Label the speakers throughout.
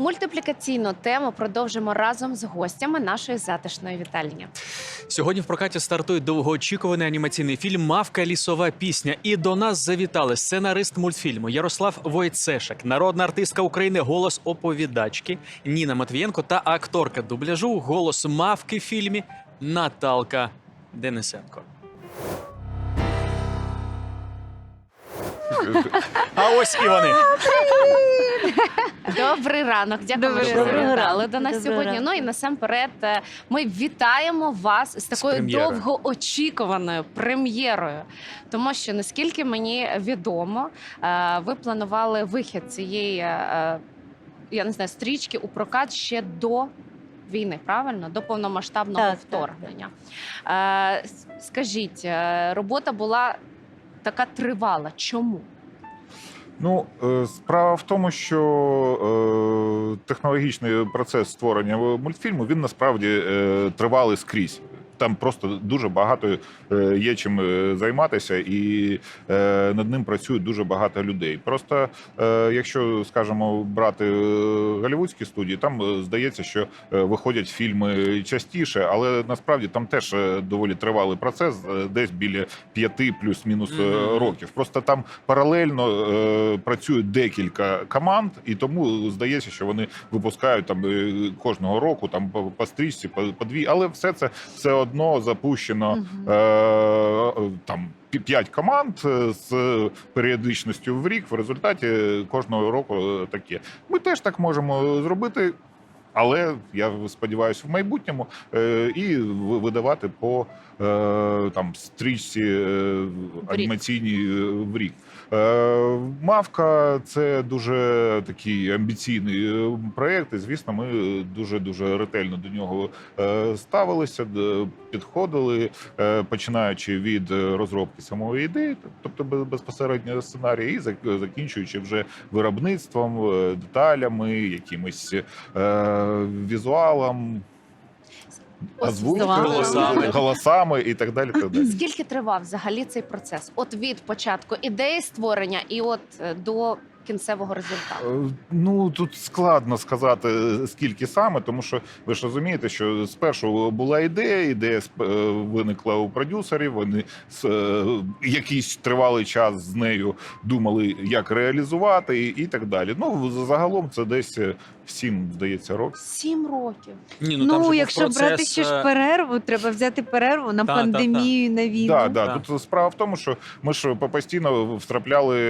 Speaker 1: Мультиплікаційну тему продовжимо разом з гостями нашої затишної вітальні.
Speaker 2: Сьогодні в прокаті стартує довгоочікуваний анімаційний фільм Мавка лісова пісня. І до нас завітали сценарист мультфільму Ярослав Войцешек, народна артистка України, голос оповідачки Ніна Матвієнко та акторка дубляжу голос мавки в фільмі Наталка Денисенко. А ось і вони.
Speaker 1: Добрий ранок, дякую,
Speaker 3: Добрий
Speaker 1: що завітали до нас сьогодні. Ну і насамперед е, ми вітаємо вас з такою
Speaker 2: прем'єрою.
Speaker 1: довгоочікуваною прем'єрою. Тому що наскільки мені відомо, е, ви планували вихід цієї, е, я не знаю, стрічки у прокат ще до. Війни, правильно, до повномасштабного
Speaker 3: Так, так,
Speaker 1: вторгнення. Е, с- скажіть, е, робота була така тривала. Чому?
Speaker 4: Ну, е, справа в тому, що е, технологічний процес створення мультфільму він насправді е, тривалий скрізь. Там просто дуже багато е, є чим е, займатися, і е, над ним працюють дуже багато людей. Просто якщо скажімо, брати голівудські студії, там здається, що виходять фільми частіше, але насправді там теж доволі тривалий процес, десь біля п'яти плюс-мінус е,
Speaker 2: Мгм.
Speaker 4: років. Просто там паралельно працюють декілька команд, і тому здається, що вони випускають там кожного року там по, стрічці, по дві, але все це все одно запущено
Speaker 1: угу.
Speaker 4: е, там. П'ять команд е, з періодичністю в рік в результаті кожного року е, таке. Ми теж так можемо зробити, але я сподіваюся, в майбутньому е, і видавати по там стрічці е, анімаційній е, в рік. Е, Мавка це дуже такий амбіційний е, проєкт, і звісно, ми дуже дуже ретельно до нього е, ставилися, підходили, е, починаючи від е, розробки самої ідеї, тобто безпосередньо сценарія, і закінчуючи вже виробництвом, е, деталями, якимось е, візуалом. Озвучкою,
Speaker 2: Голосами.
Speaker 4: голосами і так далі. Так далі.
Speaker 1: Скільки тривав взагалі цей процес? От від початку ідеї створення і от е, до кінцевого результату.
Speaker 4: Е, Ну тут складно сказати е, скільки саме, тому що ви ж розумієте, що спершу була ідея, ідея виникла у продюсерів. Вони е, якийсь тривалий час з нею думали, як реалізувати, і, і так далі. Ну загалом це десь сім, здається, років.
Speaker 1: Сім років.
Speaker 2: Ні,
Speaker 3: Ну,
Speaker 2: там же був
Speaker 3: якщо
Speaker 2: процес,
Speaker 3: брати ще ж
Speaker 2: е,
Speaker 3: перерву, треба взяти перерву на
Speaker 2: Та, та, та.
Speaker 3: пандемію, на війну.
Speaker 4: Да, да.
Speaker 2: Так.
Speaker 4: Тут справа в тому, що ми ж постійно втрапляли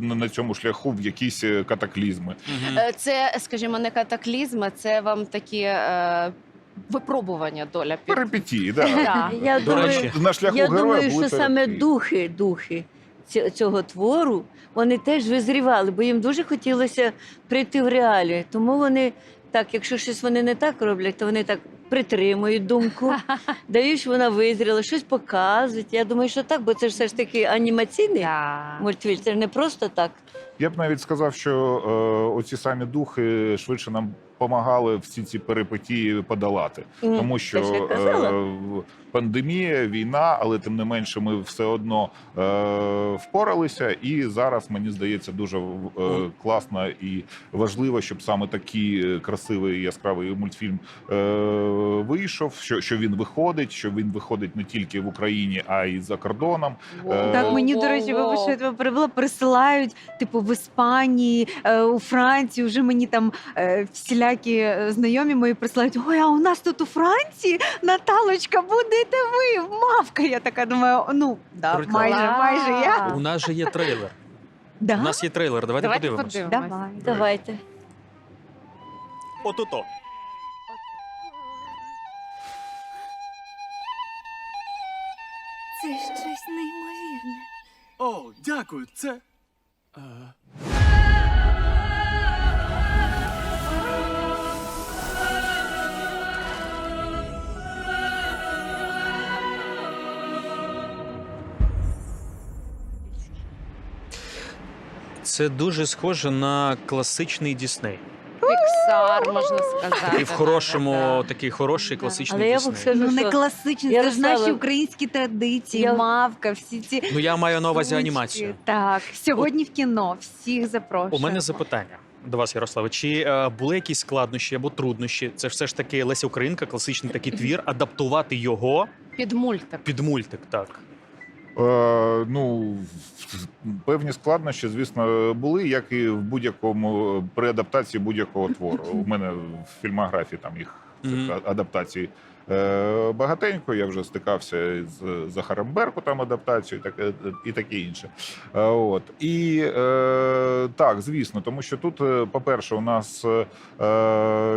Speaker 4: на на цьому шляху в якісь е, катаклізми.
Speaker 2: мгм.
Speaker 1: Е, Це, скажімо, не катаклізми, це вам такі е, випробування доля під.
Speaker 4: Перипетії, да.
Speaker 1: Да.
Speaker 5: Я
Speaker 2: До
Speaker 5: думаю,
Speaker 2: речі,
Speaker 4: на шляху
Speaker 5: я
Speaker 4: героя
Speaker 5: думаю,
Speaker 4: були
Speaker 5: що саме
Speaker 4: перипетії.
Speaker 5: духи, духи цього твору вони теж визрівали, бо їм дуже хотілося прийти в реалії. Тому вони так, якщо щось вони не так роблять, то вони так притримують думку, дають, що вона визріла, щось показують. Я думаю, що так, бо це ж все ж таки анімаційний
Speaker 1: Да.
Speaker 5: мультфільм, це ж не просто так.
Speaker 4: Я б навіть сказав, що е, оці самі духи швидше нам допомагали всі ці перипетії подолати, тому що е, пандемія, війна, але тим не менше, ми все одно е, впоралися. І зараз мені здається дуже е, класно і важливо, щоб саме такий красивий яскравий мультфільм е, вийшов. Що, що він виходить, що він виходить не тільки в Україні, а й за кордоном.
Speaker 1: Воу,
Speaker 3: Так, мені, до речі, вибачте, тебе перебила, присилають, типу, в Іспанії, е, у Франції, вже мені там е, всілякі е, знайомі мої присилають, ой, а у нас тут у Франції, Наталочка, будете ви, мавка. Я така думаю, ну, да, майже, майже я.
Speaker 2: У нас же є трейлер.
Speaker 3: Да?
Speaker 2: У нас є трейлер. Давайте,
Speaker 1: Давайте
Speaker 2: подивимось.
Speaker 1: подивимось.
Speaker 3: Давай.
Speaker 5: Давайте.
Speaker 2: Отуто.
Speaker 6: Це щось неймовірне.
Speaker 7: О, дякую, це. Е,
Speaker 2: Це дуже схоже на класичний Дісней.
Speaker 1: Піксар, можна сказати.
Speaker 2: І в хорошому,
Speaker 1: Да.
Speaker 2: такий хороший класичний
Speaker 5: Але я вам
Speaker 2: Дісней.
Speaker 5: скажу,
Speaker 3: Ну, не
Speaker 5: що
Speaker 3: класичні,
Speaker 5: Я
Speaker 3: це ж наші українські традиції,
Speaker 5: Я-
Speaker 3: мавка, всі ці
Speaker 2: Ну я маю на увазі
Speaker 3: штучки.
Speaker 2: анімацію.
Speaker 3: Так, сьогодні в кіно всіх запрошую.
Speaker 2: У мене запитання. до вас, Ярославе. Чи е, були якісь складнощі або труднощі? Це ж все ж таки Леся Українка, класичний такий твір, адаптувати його
Speaker 1: Під мультик.
Speaker 2: під мультик, так.
Speaker 4: Е, ну, певні складнощі, звісно, були, як і в будь-якому при адаптації будь-якого твору. У мене в фільмографії там їх цих адаптацій е, багатенько. Я вже стикався з Захаром Беркутом адаптацією, так е, і таке інше. Е, От і е, так, звісно, тому що тут, е, по-перше, у нас е,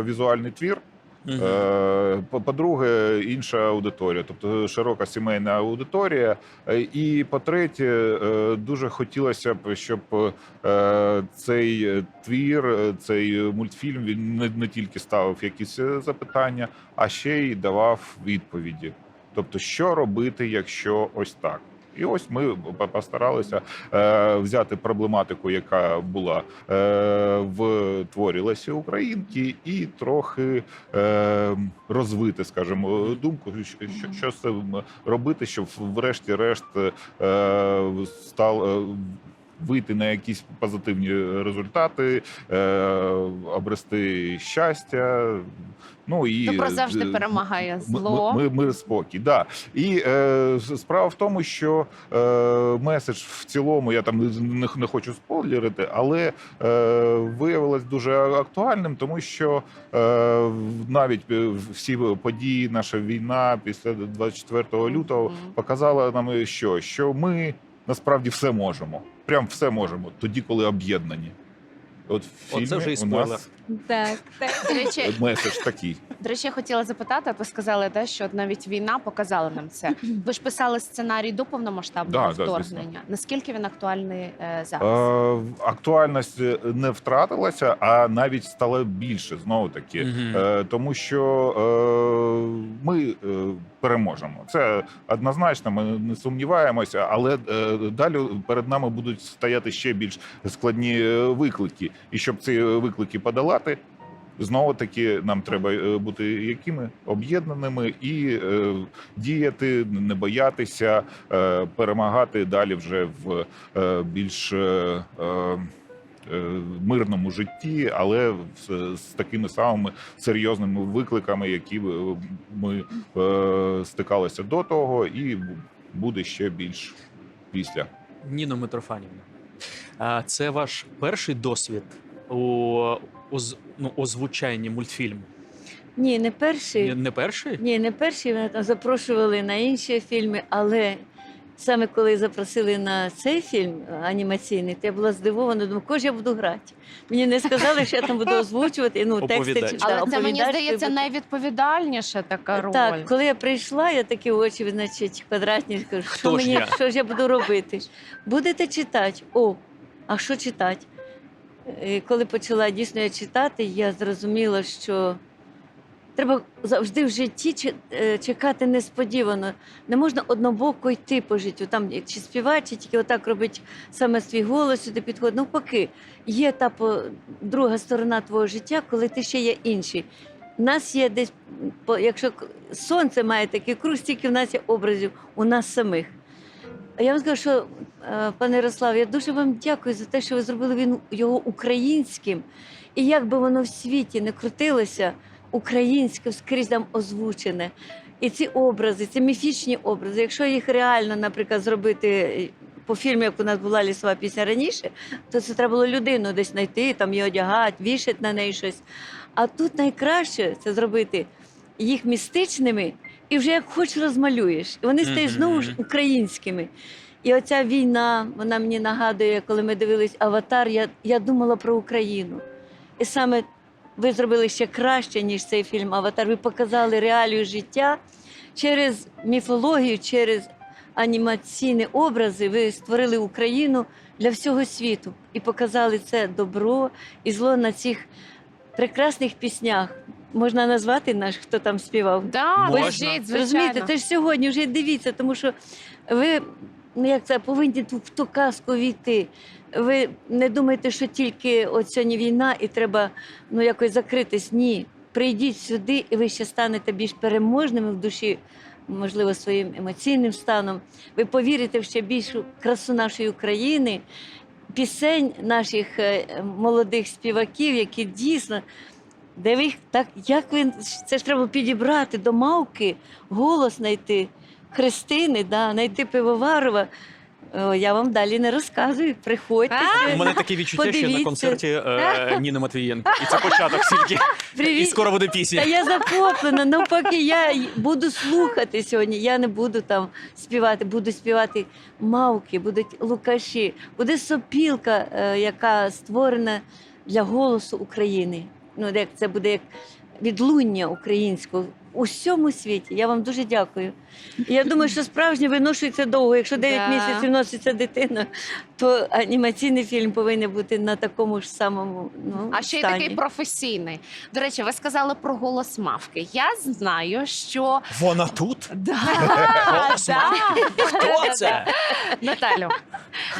Speaker 4: візуальний твір. Е, по- По-друге, інша аудиторія, тобто широка сімейна аудиторія. Е, І по-третє, е, дуже хотілося б, щоб цей твір, цей мультфільм він не, тільки ставив якісь запитання, а ще й давав відповіді. Тобто, що робити, якщо ось так. І ось ми по- постаралися е, взяти проблематику, яка була е, в творі Лесі Українки, і трохи е, розвити, скажімо, думку, що, що, з цим робити, щоб врешті-решт став. Вийти на якісь позитивні результати, е, обрести щастя. Ну і
Speaker 1: Добро завжди
Speaker 4: е,
Speaker 1: перемагає зло.
Speaker 4: Ми, ми, мир, спокій. Да. І е, справа в тому, що е, меседж в цілому, я там не, не хочу спойлерити, але е, виявилось дуже актуальним, тому що е, навіть е, всі події, наша війна після 24 лютого
Speaker 1: Мгм.
Speaker 4: показала нам, що, що ми насправді все можемо. Прям все можемо, тоді, коли об'єднані. От в
Speaker 2: Оце
Speaker 4: фільмі
Speaker 2: вже і
Speaker 4: у
Speaker 2: спойлер.
Speaker 4: нас
Speaker 3: Так, так.
Speaker 1: До речі,
Speaker 4: меседж такий.
Speaker 1: До речі, я хотіла запитати, ви сказали те, що навіть війна показала нам це. Ви ж писали сценарій до повномасштабного
Speaker 4: Да, да,
Speaker 1: вторгнення. Наскільки він актуальний е, зараз?
Speaker 4: Е, актуальність не втратилася, а навіть стала більше знову таки.
Speaker 2: Мгм.
Speaker 4: Е, тому що е, ми е, переможемо. Це однозначно, ми не сумніваємося, але е, далі перед нами будуть стояти ще більш складні е, виклики. І щоб ці виклики подолати. Знову таки нам треба е, бути якими об'єднаними і діяти, не боятися, перемагати далі вже в більш мирному житті, але з, з такими самими серйозними викликами, які е, ми е, стикалися до того, і буде ще більш після.
Speaker 2: Ніно Митрофанівна, а це ваш перший досвід у оз- ну, озвучанні мультфільму?
Speaker 5: Ні, не перший.
Speaker 2: Не, не перший?
Speaker 5: Ні, не перші мене там запрошували на інші фільми, але саме коли запросили на цей фільм е, анімаційний, то я була здивована, думаю, кого ж я буду грати. Мені не сказали, що я там буду озвучувати, ну, тексти чи
Speaker 1: Але це мені здається найвідповідальніша така роль.
Speaker 5: Так, коли я прийшла, я такі очі, значить, квадратні, кажу, що мені,
Speaker 2: я?
Speaker 5: що ж я буду робити? Будете читати? О, а що читати? Е, Коли почала дійсно я читати, я зрозуміла, що треба завжди в житті е, чекати несподівано. Не можна однобоко йти по життю, там чи співати, чи тільки отак робити саме свій голос сюди підходить. Навпаки, є та по- друга сторона твого життя, коли ти ще є інший. У нас є десь, якщо сонце має такий круг, стільки в нас є образів у нас самих. Я вам скажу, що, е, пане Ярослав, я дуже вам дякую за те, що ви зробили він його українським. І як би воно в світі не крутилося, українське скрізь там озвучене. І ці образи, ці міфічні образи, якщо їх реально, наприклад, зробити е, по фільму, як у нас була лісова пісня раніше, то це треба було людину десь знайти, там її одягати, вішати на неї щось. А тут найкраще це зробити їх містичними, і вже як хоч розмалюєш. І вони стають знову ж українськими. І оця війна, вона мені нагадує, коли ми дивились Аватар, я, я думала про Україну. І саме ви зробили ще краще, ніж цей фільм Аватар. Ви показали реалію життя через міфологію, через анімаційні образи. Ви створили Україну для всього світу і показали це добро і зло на цих прекрасних піснях. Можна назвати наш, хто там співав?
Speaker 1: Да,
Speaker 2: Можна.
Speaker 5: Розумієте, це ж сьогодні вже дивіться, тому що ви ну як це повинні ту- в ту казку війти. Ви не думаєте, що тільки от сьогодні війна і треба ну якось закритись. Ні. Прийдіть сюди, і ви ще станете більш переможними в душі, можливо, своїм емоційним станом. Ви повірите в ще більшу красу нашої України. пісень наших е, молодих співаків, які дійсно. Де ви так, як ви це ж треба підібрати до мавки, голос знайти, Христини, да, знайти Пивоварова. О, я вам далі не розказую. Приходьте.
Speaker 2: У мене таке відчуття, що я на
Speaker 5: Подивіться.
Speaker 2: концерті е, Ніни Матвієнко. І це початок тільки. І скоро буде
Speaker 5: Та
Speaker 2: пісня.
Speaker 5: я захоплена. Навпаки, я й буду слухати сьогодні. Я не буду там співати, буду співати мавки, будуть лукаші, буде сопілка, е, яка створена для голосу України. Ну, як це буде як відлуння українського у всьому світі. Я вам дуже дякую. І я думаю, що справжнє виношується довго. Якщо 9
Speaker 1: Да.
Speaker 5: місяців носиться дитина, то анімаційний фільм повинен бути на такому ж самому ну,
Speaker 1: А ще й
Speaker 5: стані.
Speaker 1: такий професійний. До речі, ви сказали про голос мавки. Я знаю, що
Speaker 2: Вона тут?
Speaker 1: да,
Speaker 2: Голос
Speaker 1: да.
Speaker 2: Хто це?
Speaker 1: Наталю,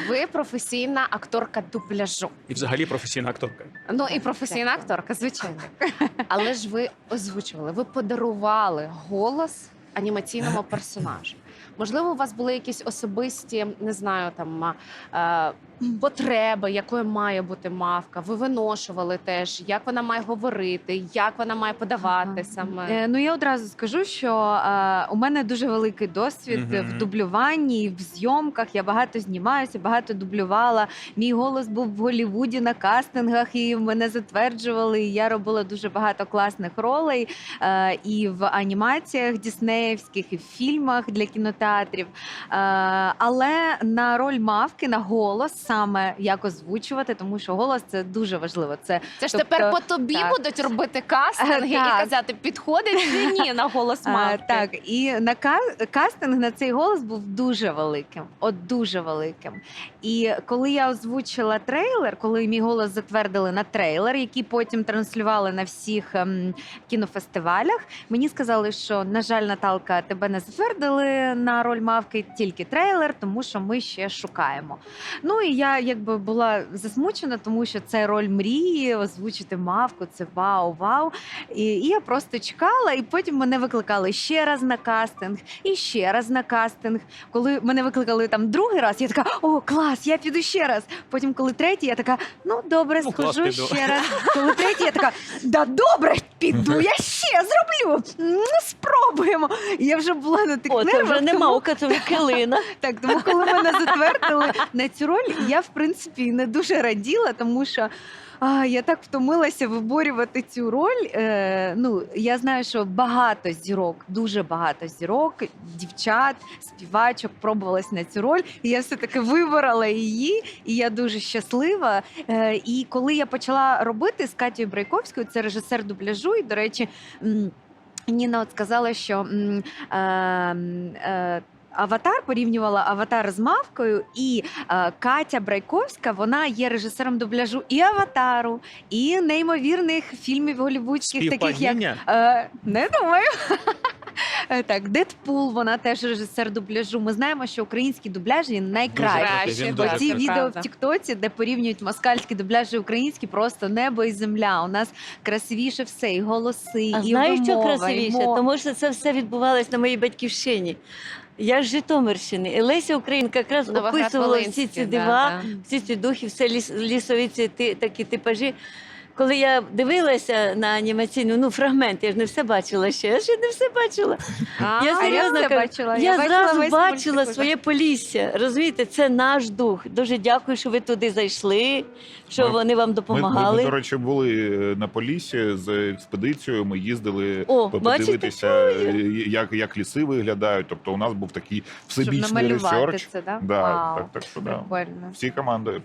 Speaker 1: ви професійна акторка дубляжу.
Speaker 2: І взагалі професійна акторка.
Speaker 1: Ну і професійна акторка, звичайно. Але ж ви озвучували, ви подарували голос анімаційному персонажу. Можливо, у вас були якісь особисті, не знаю, там е, потреби, якою має бути мавка. Ви виношували теж, як вона має говорити, як вона має подавати
Speaker 3: Ага.
Speaker 1: саме.
Speaker 3: Е, Ну я одразу скажу, що е, у мене дуже великий досвід
Speaker 2: Мгм.
Speaker 3: в дублюванні, в зйомках. Я багато знімаюся, багато дублювала. Мій голос був в Голлівуді на кастингах, і мене затверджували. І я робила дуже багато класних ролей е, і в анімаціях діснеївських, і в фільмах для кінотеатрів. Е, але на роль мавки, на голос саме як озвучувати, тому що голос це дуже важливо. Це
Speaker 1: Це ж
Speaker 3: тобто,
Speaker 1: тепер по тобі
Speaker 3: так.
Speaker 1: будуть робити кастинги і казати, підходить чи ні на голос
Speaker 3: А, так, і на ка- кастинг на цей голос був дуже великим, от дуже великим. І коли я озвучила трейлер, коли мій голос затвердили на трейлер, який потім транслювали на всіх ем, кінофестивалях, мені сказали, що на жаль, Наталка, тебе не затвердили на роль мавки, тільки трейлер, тому що ми ще шукаємо. Ну і я якби була засмучена, тому що це роль мрії, озвучити мавку, це вау, вау. І, і я просто чекала, і потім мене викликали ще раз на кастинг, і ще раз на кастинг. Коли мене викликали там другий раз, я така: о, клас, я піду ще раз. Потім, коли третій, я така, ну добре,
Speaker 2: Ну, клас,
Speaker 3: схожу
Speaker 2: піду.
Speaker 3: ще раз. Коли третій, я така, да добре, піду, я ще зроблю. Ну, спробуємо. І я вже була на тих
Speaker 5: О, це
Speaker 3: нервах,
Speaker 5: вже не
Speaker 3: тому-
Speaker 5: мавка, це вже килина.
Speaker 3: так, тому коли мене затвердили на цю роль, я в принципі не дуже раділа, тому що. А, я так втомилася виборювати цю роль. Е, ну, я знаю, що багато зірок, дуже багато зірок, дівчат, співачок пробувалась на цю роль. І я все-таки виборола її, і я дуже щаслива. Е, і коли я почала робити з Катєю Брайковською, це режисер дубляжу, і, до речі, Ніна от сказала, що м, е, е, Аватар порівнювала аватар з мавкою, і е, Катя Брайковська вона є режисером дубляжу і аватару, і неймовірних фільмів голівудських, таких як е, не думаю. Е, Так, Дедпул, вона теж режисер дубляжу. Ми знаємо, що український дубляж він найкращий.
Speaker 1: Краще,
Speaker 2: Він
Speaker 1: так,
Speaker 2: дуже
Speaker 3: Ці відео в Тіктоці, де порівнюють москальські дубляжі українські, просто небо і земля. У нас красивіше все, і голоси,
Speaker 5: А
Speaker 3: і
Speaker 5: знаєш, що красивіше? Тому що це все відбувалось на моїй батьківщині. Я з Житомирщини. І Леся Українка якраз описувала всі ці дива,
Speaker 1: да, да.
Speaker 5: всі ці духи, все ліс, лісові ці ти, такі типажі. Коли я дивилася на анімаційну ну, фрагмент, я ж не все бачила ще, я ще не все бачила.
Speaker 1: А,
Speaker 5: Я серйозно кажу,
Speaker 3: бачила.
Speaker 5: Я,
Speaker 3: бачила
Speaker 5: зразу бачила своє полісся. Розумієте, це наш дух. Дуже дякую, що ви туди зайшли, що
Speaker 4: Ми-
Speaker 5: вони вам
Speaker 4: Ми, ми,
Speaker 5: допомагали.
Speaker 4: ми, до речі, були е, на Поліссі з експедицією. Ми їздили
Speaker 5: О,
Speaker 4: подивитися, е, як, як ліси виглядають. Тобто, у нас був такий всебічний ресерч.
Speaker 3: це, да?
Speaker 4: Да, так, так що да. Всі команди.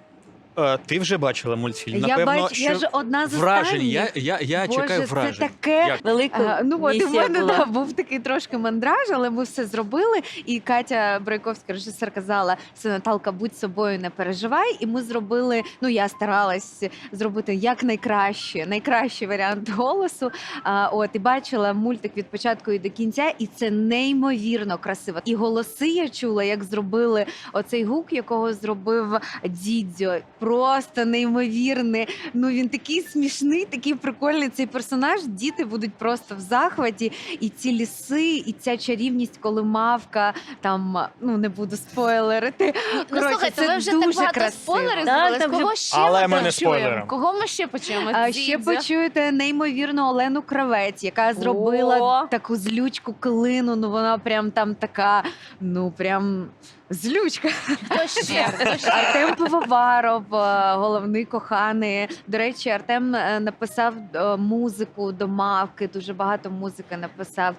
Speaker 2: Е, Ти вже бачила мультфільм.
Speaker 3: Я
Speaker 2: Напевно,
Speaker 3: бачу,
Speaker 2: що
Speaker 3: я ж одна з
Speaker 2: вражень. Я,
Speaker 3: останніх.
Speaker 2: я, я
Speaker 3: Боже,
Speaker 2: чекаю
Speaker 3: це таке
Speaker 2: Як?
Speaker 5: Велика
Speaker 3: А, ну от і в мене
Speaker 5: була.
Speaker 3: да, був такий трошки мандраж, але ми все зробили. І Катя Брайковська, режисер, казала: все, Наталка, будь собою, не переживай. І ми зробили. Ну я старалась зробити як найкраще, найкращий варіант голосу. А, от і бачила мультик від початку і до кінця, і це неймовірно красиво. І голоси я чула, як зробили оцей гук, якого зробив Дідзьо. Просто неймовірний. Ну він такий смішний, такий прикольний цей персонаж. Діти будуть просто в захваті. І ці ліси, і ця чарівність, коли мавка там ну не буду спойлерити.
Speaker 1: Ну слухайте,
Speaker 3: це
Speaker 1: ви вже
Speaker 3: дуже
Speaker 1: так багато
Speaker 3: красиво.
Speaker 1: спойлерів
Speaker 5: Так,
Speaker 1: зробили. Кого ще
Speaker 2: Але
Speaker 1: ми
Speaker 2: не спойлеримо.
Speaker 1: Кого ми ще почуємо?
Speaker 3: А ще почуєте неймовірну Олену Кравець, яка зробила
Speaker 1: О!
Speaker 3: таку злючку клину. Ну вона прям там така, ну прям злючка.
Speaker 1: Хто ще? Хто ще?
Speaker 3: Артем Пивоваров, е, головний коханий. До речі, Артем е, написав е, музику до мавки. Дуже багато музики написав.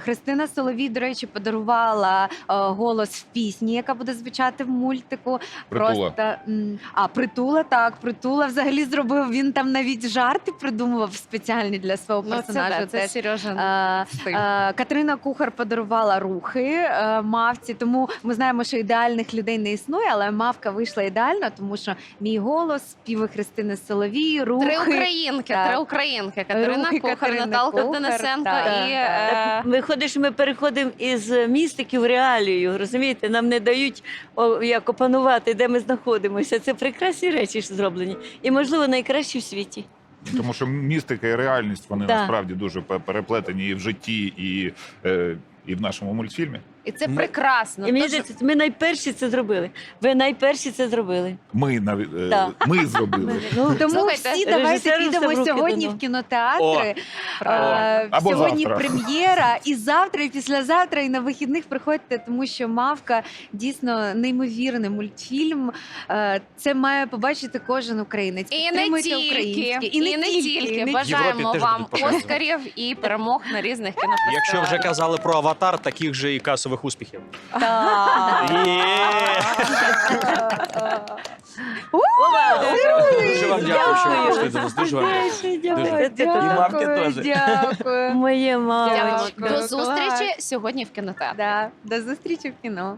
Speaker 3: Христина Соловій, до речі, подарувала голос в пісні, яка буде звучати в мультику.
Speaker 4: Притула.
Speaker 3: Просто а притула так. Притула взагалі зробив. Він там навіть жарти придумував спеціальні для свого
Speaker 1: Ну, це,
Speaker 3: персонажа.
Speaker 1: це. Сережа.
Speaker 3: Е,
Speaker 1: стиль.
Speaker 3: Е, Катерина Кухар подарувала рухи мавці, тому ми знаємо, що ідеальних людей не існує, але мавка вийшла ідеально, тому що мій голос, співи Христини Соловій, рухи.
Speaker 1: Три українки,
Speaker 3: Так.
Speaker 1: три українки. Катерина
Speaker 3: Рухи
Speaker 1: Кухар,
Speaker 3: Катерини
Speaker 1: Наталка
Speaker 3: Кухар,
Speaker 1: Денисенко
Speaker 3: так,
Speaker 1: і
Speaker 3: так.
Speaker 1: е,
Speaker 5: Виходить, що ми переходимо із містики в реалію. Розумієте, нам не дають о, як опанувати, де ми знаходимося. Це прекрасні речі ж зроблені. І, можливо, найкращі в світі.
Speaker 4: Тому що містика і реальність вони
Speaker 5: Да.
Speaker 4: насправді дуже пе- переплетені і в житті, і, е, і в нашому мультфільмі.
Speaker 1: І це
Speaker 2: Ми-
Speaker 1: прекрасно.
Speaker 5: І мені
Speaker 1: Тож-
Speaker 5: здається, ми найперші це зробили. Ви найперші це зробили.
Speaker 4: Ми навіть е,
Speaker 5: Да.
Speaker 4: ми зробили.
Speaker 3: Ну, тому
Speaker 1: Слухайте,
Speaker 3: всі давайте
Speaker 5: режисеру все в
Speaker 3: підемо
Speaker 5: руки
Speaker 3: сьогодні
Speaker 5: дано.
Speaker 3: в кінотеатри. Е,
Speaker 4: Або
Speaker 3: сьогодні
Speaker 4: завтра.
Speaker 3: прем'єра, і завтра, і післязавтра, і на вихідних приходьте, тому що мавка дійсно неймовірний мультфільм. Е, Це має побачити кожен українець.
Speaker 1: І не
Speaker 3: Підтримуйте
Speaker 1: тільки,
Speaker 3: українське.
Speaker 1: і не тільки. Бажаємо
Speaker 2: Європі теж
Speaker 1: вам
Speaker 2: будуть показувати.
Speaker 1: оскарів і перемог на різних кінофестивалях.
Speaker 2: Якщо вже казали про аватар, таких же і касових успіхів.
Speaker 3: Так.
Speaker 2: Дуже вам дякую, що ви прийшли до нас. Дуже вам дякую. І
Speaker 3: мамки
Speaker 2: теж.
Speaker 3: дякую.
Speaker 5: Моє.
Speaker 1: Дякую. До зустрічі сьогодні в кінотеатрі.
Speaker 3: До зустрічі в кіно.